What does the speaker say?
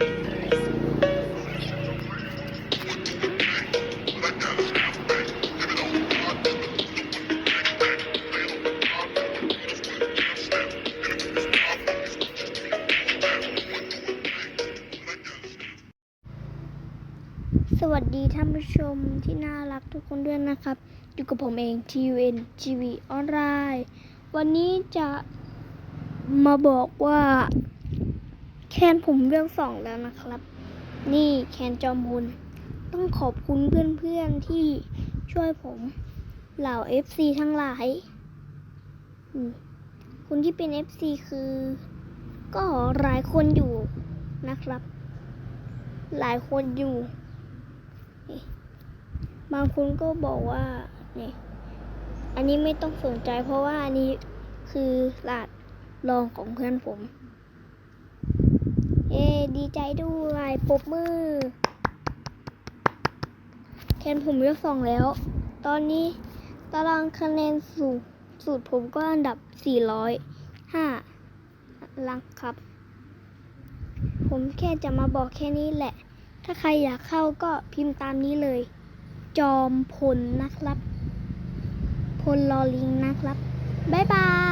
สวัสดีท่านผู้ชมที่น่ารักทุกคนด้วยนะครับ อยู่กับผมเอง TUN TV Online วันนี้จะมาบอกว่า แคนผมเรื่องสองแล้วนะครับ นี่แคนจอมพลต้องขอบคุณเพื่อนๆที่ช่วยผม เหล่า FC ทั้งหลายคุณที่เป็น FC คือ ก็หลายคนอยู่นะครับ หลายคนอยู่ บางคนก็บอกว่านี่อันนี้ไม่ต้องสนใจเพราะว่าอันนี้คือหลาดรองของเพื่อนผม ดีใจด้วยปบมือ แคนผมยกสองแล้ว ตอนนี้ตารางคะแนนสูงสูตรผมก็อันดับ 405ลังครับ ผมแค่จะมาบอกแค่นี้แหละ ถ้าใครอยากเข้าก็พิมพ์ตามนี้เลย จอมพลนะครับ พลลอลิงนะครับ บ๊ายบาย